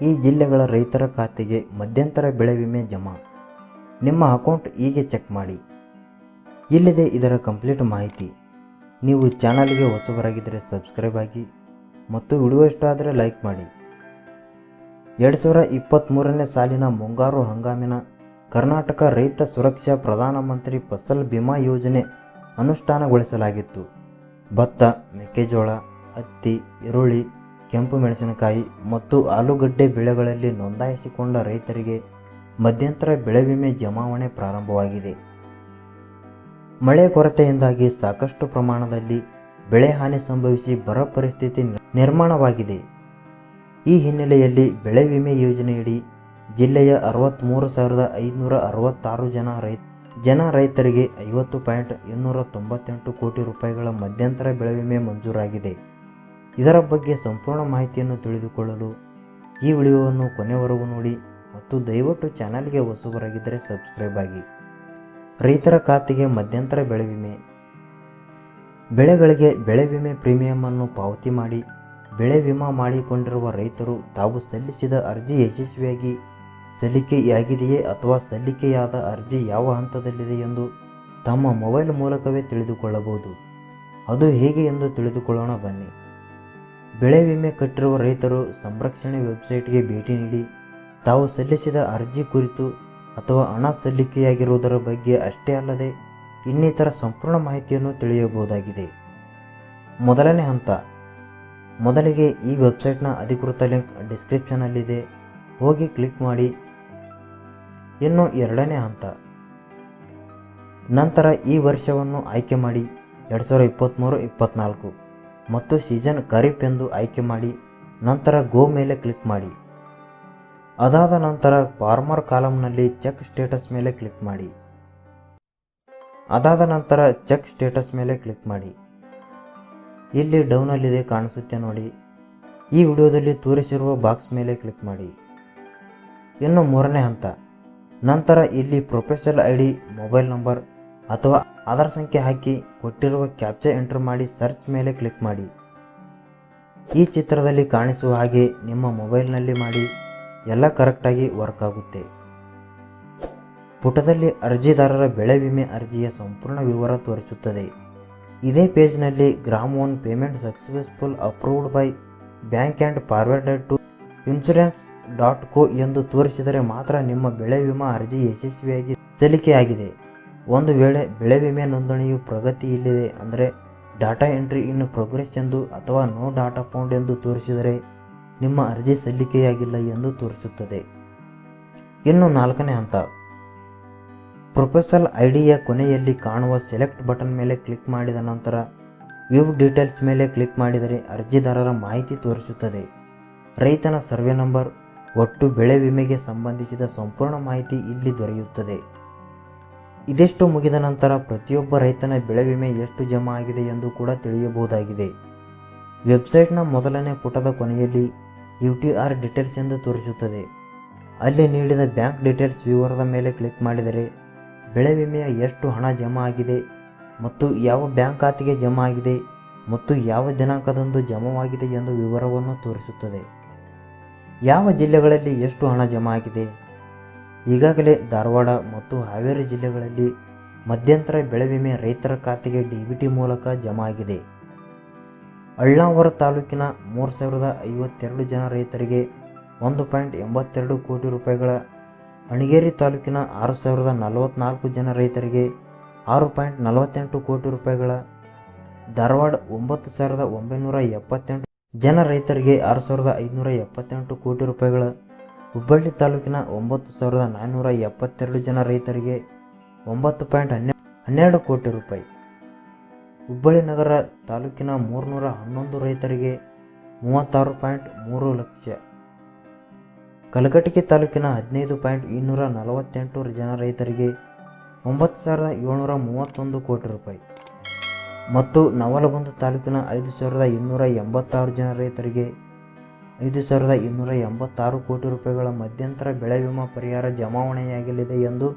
ಈ ಜಿಲ್ಲೆಗಳ ರೈತರ ಖಾತೆಗೆ ಮಧ್ಯಂತರ ಬೆಳೆ ವಿಮೆ ಜಮಾ. ನಿಮ್ಮ ಅಕೌಂಟ್ ಹೀಗೆ ಚೆಕ್ ಮಾಡಿ. ಇಲ್ಲಿದೆ ಇದರ ಕಂಪ್ಲೀಟ್ ಮಾಹಿತಿ. ನೀವು ಚಾನಲ್ಗೆ ಹೊಸಬರಾಗಿದ್ದರೆ ಸಬ್ಸ್ಕ್ರೈಬ್ ಆಗಿ ಮತ್ತು ವಿಡಿಯೋ ಇಷ್ಟ ಆದರೆ ಲೈಕ್ ಮಾಡಿ. ಎರಡು ಸಾವಿರ ಇಪ್ಪತ್ತ್ಮೂರನೇ ಸಾಲಿನ ಮುಂಗಾರು ಹಂಗಾಮಿನ ಕರ್ನಾಟಕ ರೈತ ಸುರಕ್ಷಾ ಪ್ರಧಾನಮಂತ್ರಿ ಫಸಲ್ ಬಿಮಾ ಯೋಜನೆ ಅನುಷ್ಠಾನಗೊಳಿಸಲಾಗಿತ್ತು. ಭತ್ತ, ಮೆಕ್ಕೆಜೋಳ, ಹತ್ತಿ, ಈರುಳ್ಳಿ ಕೆಂಪು ಮೆಣಸಿನಕಾಯಿ ಮತ್ತು ಆಲೂಗಡ್ಡೆ ಬೆಳೆಗಳಲ್ಲಿ ನೋಂದಾಯಿಸಿಕೊಂಡ ರೈತರಿಗೆ ಮಧ್ಯಂತರ ಬೆಳೆ ವಿಮೆ ಜಮಾವಣೆ ಪ್ರಾರಂಭವಾಗಿದೆ. ಮಳೆ ಕೊರತೆಯಿಂದಾಗಿ ಸಾಕಷ್ಟು ಪ್ರಮಾಣದಲ್ಲಿ ಬೆಳೆ ಹಾನಿ ಸಂಭವಿಸಿ ಬರ ಪರಿಸ್ಥಿತಿ ನಿರ್ಮಾಣವಾಗಿದೆ. ಈ ಹಿನ್ನೆಲೆಯಲ್ಲಿ ಬೆಳೆ ವಿಮೆ ಯೋಜನೆಯಡಿ ಜಿಲ್ಲೆಯ ಅರವತ್ತ್ಮೂರು ಸಾವಿರದ ಐದುನೂರ ಅರವತ್ತಾರು ಜನ ರೈ, ಜನ ರೈತರಿಗೆ ಐವತ್ತು ಪಾಯಿಂಟ್ ಇನ್ನೂರ ತೊಂಬತ್ತೆಂಟು ಕೋಟಿ ರೂಪಾಯಿಗಳ ಮಧ್ಯಂತರ ಬೆಳೆ ವಿಮೆ ಮಂಜೂರಾಗಿದೆ. ಇದರ ಬಗ್ಗೆ ಸಂಪೂರ್ಣ ಮಾಹಿತಿಯನ್ನು ತಿಳಿದುಕೊಳ್ಳಲು ಈ ವಿಡಿಯೋವನ್ನು ಕೊನೆವರೆಗೂ ನೋಡಿ ಮತ್ತು ದಯವಿಟ್ಟು ಚಾನಲ್ಗೆ ಹೊಸಬರಾಗಿದ್ದರೆ ಸಬ್ಸ್ಕ್ರೈಬ್ ಆಗಿ. ರೈತರ ಖಾತೆಗೆ ಮಧ್ಯಂತರ ಬೆಳೆ ವಿಮೆ. ಬೆಳೆಗಳಿಗೆ ಬೆಳೆ ವಿಮೆ ಪ್ರೀಮಿಯಂ ಪಾವತಿ ಮಾಡಿ, ಬೆಳೆ ವಿಮಾ ಮಾಡಿಕೊಂಡಿರುವ ರೈತರು ತಾವು ಸಲ್ಲಿಸಿದ ಅರ್ಜಿ ಯಶಸ್ವಿಯಾಗಿ, ಸಲ್ಲಿಕೆಯಾಗಿದೆಯೇ ಅಥವಾ ಸಲ್ಲಿಕೆಯಾದ ಅರ್ಜಿ ಯಾವ ಹಂತದಲ್ಲಿದೆ ಎಂದು ತಮ್ಮ ಮೊಬೈಲ್ ಮೂಲಕವೇ ತಿಳಿದುಕೊಳ್ಳಬಹುದು. ಅದು ಹೇಗೆ ಎಂದು ತಿಳಿದುಕೊಳ್ಳೋಣ ಬನ್ನಿ. ಬೆಳೆ ವಿಮೆ ಕಟ್ಟಿರುವ ರೈತರು ಸಂರಕ್ಷಣೆ ವೆಬ್ಸೈಟ್ಗೆ ಭೇಟಿ ನೀಡಿ, ತಾವು ಸಲ್ಲಿಸಿದ ಅರ್ಜಿ ಕುರಿತು ಅಥವಾ ಹಣ ಸಲ್ಲಿಕೆಯಾಗಿರುವುದರ ಬಗ್ಗೆ ಅಷ್ಟೇ ಅಲ್ಲದೆ ಇನ್ನಿತರ ಸಂಪೂರ್ಣ ಮಾಹಿತಿಯನ್ನು ತಿಳಿಯಬಹುದಾಗಿದೆ. ಮೊದಲನೇ ಹಂತ, ಮೊದಲಿಗೆ ಈ ವೆಬ್ಸೈಟ್ನ ಅಧಿಕೃತ ಲಿಂಕ್ ಡಿಸ್ಕ್ರಿಪ್ಷನಲ್ಲಿದೆ ಹೋಗಿ ಕ್ಲಿಕ್ ಮಾಡಿ. ಇನ್ನು ಎರಡನೇ ಹಂತ, ನಂತರ ಈ ವರ್ಷವನ್ನು ಆಯ್ಕೆ ಮಾಡಿ, ಎರಡು ಸಾವಿರದ ಇಪ್ಪತ್ತ್ಮೂರು ಇಪ್ಪತ್ತ್ನಾಲ್ಕು ಮತ್ತು ಸೀಸನ್ ಖರೀಫ್ ಎಂದು ಆಯ್ಕೆ ಮಾಡಿ, ನಂತರ ಗೋ ಮೇಲೆ ಕ್ಲಿಕ್ ಮಾಡಿ. ಅದಾದ ನಂತರ ಫಾರ್ಮರ್ ಕಾಲಮ್ನಲ್ಲಿ ಚೆಕ್ ಸ್ಟೇಟಸ್ ಮೇಲೆ ಕ್ಲಿಕ್ ಮಾಡಿ. ಅದಾದ ನಂತರ ಚೆಕ್ ಸ್ಟೇಟಸ್ ಮೇಲೆ ಕ್ಲಿಕ್ ಮಾಡಿ. ಇಲ್ಲಿ ಡೌನಲ್ಲಿದೆ ಕಾಣಿಸುತ್ತೆ ನೋಡಿ. ಈ ವಿಡಿಯೋದಲ್ಲಿ ತೋರಿಸಿರುವ ಬಾಕ್ಸ್ ಮೇಲೆ ಕ್ಲಿಕ್ ಮಾಡಿ. ಇನ್ನು ಮೂರನೇ ಹಂತ. ನಂತರ ಇಲ್ಲಿ professional I D mobile number ಅಥವಾ ಆಧಾರ್ ಸಂಖ್ಯೆ ಹಾಕಿ ಕೊಟ್ಟಿರುವ ಕ್ಯಾಪ್ಚಾ ಎಂಟರ್ ಮಾಡಿ ಸರ್ಚ್ ಮೇಲೆ ಕ್ಲಿಕ್ ಮಾಡಿ. ಈ ಚಿತ್ರದಲ್ಲಿ ಕಾಣಿಸುವ ಹಾಗೆ ನಿಮ್ಮ ಮೊಬೈಲ್ನಲ್ಲಿ ಮಾಡಿ, ಎಲ್ಲ ಕರೆಕ್ಟಾಗಿ ವರ್ಕ್ ಆಗುತ್ತೆ. ಪುಟದಲ್ಲಿ ಅರ್ಜಿದಾರರ ಬೆಳೆ ವಿಮೆ ಅರ್ಜಿಯ ಸಂಪೂರ್ಣ ವಿವರ ತೋರಿಸುತ್ತದೆ. ಇದೇ ಪೇಜ್ನಲ್ಲಿ gram one payment successful approved by bank and forwarded to insurance dot co ಎಂದು ತೋರಿಸಿದರೆ ಮಾತ್ರ ನಿಮ್ಮ ಬೆಳೆ ವಿಮಾ ಅರ್ಜಿ ಯಶಸ್ವಿಯಾಗಿ ಸಲ್ಲಿಕೆಯಾಗಿದೆ. ಒಂದು ವೇಳೆ ಬೆಳೆ ವಿಮೆ ನೋಂದಣಿಯು ಪ್ರಗತಿ ಇಲ್ಲಿದೆ ಅಂದರೆ ಡಾಟಾ ಎಂಟ್ರಿ ಇನ್ನು ಪ್ರೋಗ್ರೆಸ್ ಎಂದು ಅಥವಾ ನೋ ಡಾಟಾ ಫೌಂಡ್ ಎಂದು ತೋರಿಸಿದರೆ ನಿಮ್ಮ ಅರ್ಜಿ ಸಲ್ಲಿಕೆಯಾಗಿಲ್ಲ ಎಂದು ತೋರಿಸುತ್ತದೆ. ಇನ್ನು ನಾಲ್ಕನೇ ಹಂತ. ಪ್ರೊಫೆಸಲ್ ಐಡಿಯ ಕೊನೆಯಲ್ಲಿ ಕಾಣುವ ಸೆಲೆಕ್ಟ್ ಬಟನ್ ಮೇಲೆ ಕ್ಲಿಕ್ ಮಾಡಿದ ನಂತರ ವ್ಯೂ ಡೀಟೇಲ್ಸ್ ಮೇಲೆ ಕ್ಲಿಕ್ ಮಾಡಿದರೆ ಅರ್ಜಿದಾರರ ಮಾಹಿತಿ ತೋರಿಸುತ್ತದೆ. ರೈತನ ಸರ್ವೆ ನಂಬರ್, ಒಟ್ಟು ಬೆಳೆ ವಿಮೆಗೆ ಸಂಬಂಧಿಸಿದ ಸಂಪೂರ್ಣ ಮಾಹಿತಿ ಇಲ್ಲಿ ದೊರೆಯುತ್ತದೆ. ಇದಿಷ್ಟು ಮುಗಿದ ನಂತರ ಪ್ರತಿಯೊಬ್ಬ ರೈತನ ಬೆಳೆ ವಿಮೆ ಎಷ್ಟು ಜಮಾ ಆಗಿದೆ ಎಂದು ಕೂಡ ತಿಳಿಯಬಹುದಾಗಿದೆ. ವೆಬ್ಸೈಟ್ನ ಮೊದಲನೇ ಪುಟದ ಕೊನೆಯಲ್ಲಿ ಯು ಟಿ ಆರ್ ಡೀಟೇಲ್ಸ್ ಎಂದು ತೋರಿಸುತ್ತದೆ. ಅಲ್ಲಿ ನೀಡಿದ ಬ್ಯಾಂಕ್ ಡೀಟೇಲ್ಸ್ ವಿವರದ ಮೇಲೆ ಕ್ಲಿಕ್ ಮಾಡಿದರೆ ಬೆಳೆ ವಿಮೆಯ ಎಷ್ಟು ಹಣ ಜಮಾ ಆಗಿದೆ ಮತ್ತು ಯಾವ ಬ್ಯಾಂಕ್ ಖಾತೆಗೆ ಜಮಾ ಆಗಿದೆ ಮತ್ತು ಯಾವ ದಿನಾಂಕದಂದು ಜಮಾವಾಗಿದೆ ಎಂದು ವಿವರವನ್ನು ತೋರಿಸುತ್ತದೆ. ಯಾವ ಜಿಲ್ಲೆಗಳಲ್ಲಿ ಎಷ್ಟು ಹಣ ಜಮಾ ಆಗಿದೆ ಈಗಾಗಲೇ ಧಾರವಾಡ ಮತ್ತು ಹಾವೇರಿ ಜಿಲ್ಲೆಗಳಲ್ಲಿ ಮಧ್ಯಂತರ ಬೆಳೆ ವಿಮೆ ರೈತರ ಖಾತೆಗೆ ಡಿಬಿಟಿ ಮೂಲಕ ಜಮಾ ಆಗಿದೆ. ಅಳ್ನಾವರ ತಾಲೂಕಿನ ಮೂರು ಸಾವಿರದ ಐವತ್ತೆರಡು ಜನ ರೈತರಿಗೆ ಒಂದು ಪಾಯಿಂಟ್ ಎಂಬತ್ತೆರಡು ಕೋಟಿ ರೂಪಾಯಿಗಳ, ಅಣಗೇರಿ ತಾಲೂಕಿನ ಆರು ಸಾವಿರದ ನಲವತ್ತ್ನಾಲ್ಕು ಜನ ರೈತರಿಗೆ ಆರು ಪಾಯಿಂಟ್ ನಲವತ್ತೆಂಟು ಕೋಟಿ ರೂಪಾಯಿಗಳ, ಧಾರವಾಡ ಒಂಬತ್ತು ಸಾವಿರದ ಒಂಬೈನೂರ ಎಪ್ಪತ್ತೆಂಟು ಜನ ರೈತರಿಗೆ ಆರು ಸಾವಿರದ ಐದುನೂರ ಎಪ್ಪತ್ತೆಂಟು ಕೋಟಿ ರೂಪಾಯಿಗಳ ಹುಬ್ಬಳ್ಳಿ ತಾಲೂಕಿನ ಒಂಬತ್ತು ಸಾವಿರದ ನಾನ್ನೂರ ಎಪ್ಪತ್ತೆರಡು ಜನ ರೈತರಿಗೆ ಒಂಬತ್ತು ಪಾಯಿಂಟ್ ಹನ್ನೆ ಹನ್ನೆರಡು ಕೋಟಿ ರೂಪಾಯಿ. ಹುಬ್ಬಳ್ಳಿ ನಗರ ತಾಲೂಕಿನ ಮೂರುನೂರ ಹನ್ನೊಂದು ರೈತರಿಗೆ ಮೂವತ್ತಾರು ಪಾಯಿಂಟ್ ಮೂರು ಲಕ್ಷ. ಕಲಘಟಗಿ ತಾಲೂಕಿನ ಹದಿನೈದು ಪಾಯಿಂಟ್ ಇನ್ನೂರ ನಲವತ್ತೆಂಟು ಜನ ರೈತರಿಗೆ ಒಂಬತ್ತು ಸಾವಿರದ ಏಳ್ನೂರ ಮೂವತ್ತೊಂದು ಕೋಟಿ ರೂಪಾಯಿ. ಮತ್ತು ನವಲಗುಂದ ತಾಲೂಕಿನ ಐದು ಸಾವಿರದ ಇನ್ನೂರ ಎಂಬತ್ತಾರು ಜನ ರೈತರಿಗೆ ಐದು ಸಾವಿರದ ಇನ್ನೂರ ಎಂಬತ್ತಾರು ಕೋಟಿ ರೂಪಾಯಿಗಳ ಮಧ್ಯಂತರ ಬೆಳೆ ವಿಮಾ ಪರಿಹಾರ ಜಮಾವಣೆಯಾಗಲಿದೆ ಎಂದು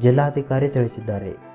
ಜಿಲ್ಲಾಧಿಕಾರಿ ತಿಳಿಸಿದ್ದಾರೆ.